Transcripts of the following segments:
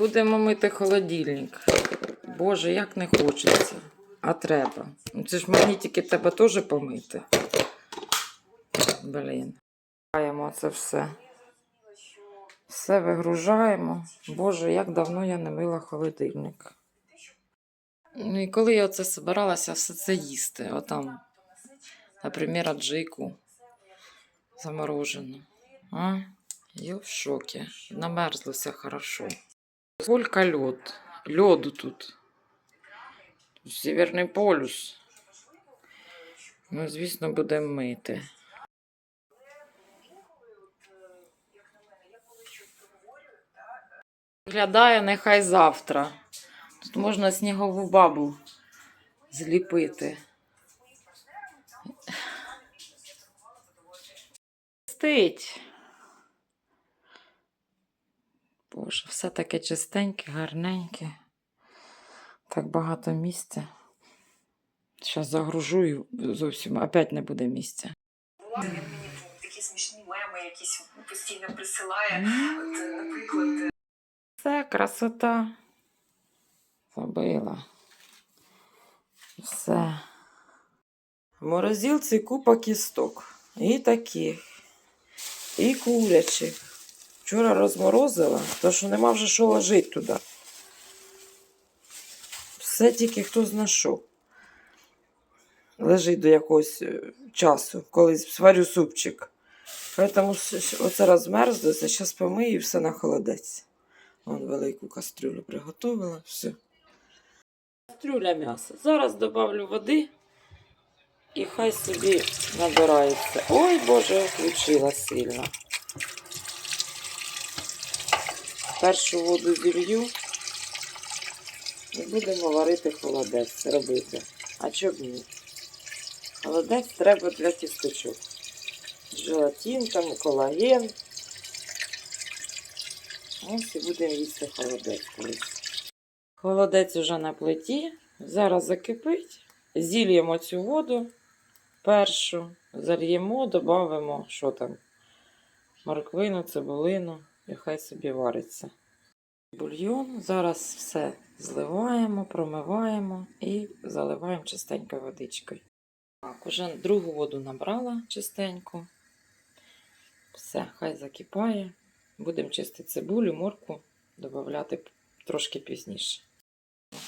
Будемо мити холодильник. Боже, як не хочеться. А треба. Ну це ж мені тільки тебе теж помити. Блін. Вигружаємо це все. Все вигружаємо. Боже, як давно я не мила холодильник. Ну і коли я оце збиралася все це їсти, отам, наприклад, аджику заморожену. А? Я в шокі. Намерзлося хорошо. Сколько льод. Льоду тут. Северний полюс. Ну, звісно, будемо мити. Виглядає нехай завтра. Тут можна снігову бабу зліпити. Стить. Боже, все таке чистеньке, гарненьке. Так багато місця. Зараз загружу і зовсім опять не буде місця. Він мені такі смішні меми якісь постійно присилає. От, наприклад, Все, красота. Забила. Все. В морозилці купа кісток. І таких, і курячих. Вчора розморозила, тому що нема вже що ложити туди. Все тільки хто зна що. Лежить до якогось е, часу, коли сварю супчик. Тому оце розмерзлося, зараз помию і все на холодець. Вон велику кастрюлю приготувала, все. Кастрюля м'яса. Зараз добавлю води і хай собі набирається. Ой, Боже, включила сильно. Першу воду зілью і будемо варити холодець робити. А чоб ні? Холодець треба для кісточок. Желатин, там, колаген. Ось і будемо їсти холодець колись. Холодець уже на плиті. Зараз закипить. Зільємо цю воду першу, зальємо, додамо, що там, морквину, цибулину, і хай собі вариться. Бульйон. Зараз все зливаємо, промиваємо і заливаємо чистенькою водичкою. Так, уже другу воду набрала чистеньку. Все, хай закипає. Будемо чистити цибулю, морку, додати трошки пізніше.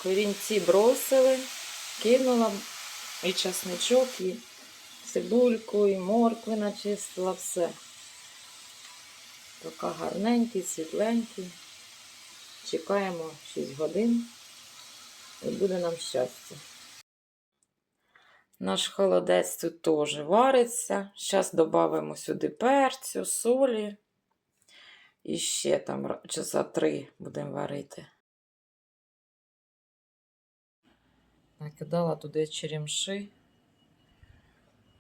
Корінці бросили, кинула і часничок, і цибульку, і моркви начистила, все. Поки гарненький, світленький. Чекаємо 6 годин і буде нам щастя. Наш холодець тут теж вариться. Зараз додамо сюди перцю, солі. І ще там часа три будемо варити. Накидала туди черемши.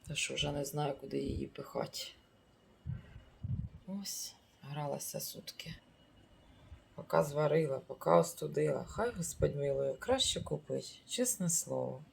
Та що вже не знаю, куди її пихати. Ось, гралася сутки. Поки зварила, поки остудила. Хай Господь милує, краще купить, чесне слово.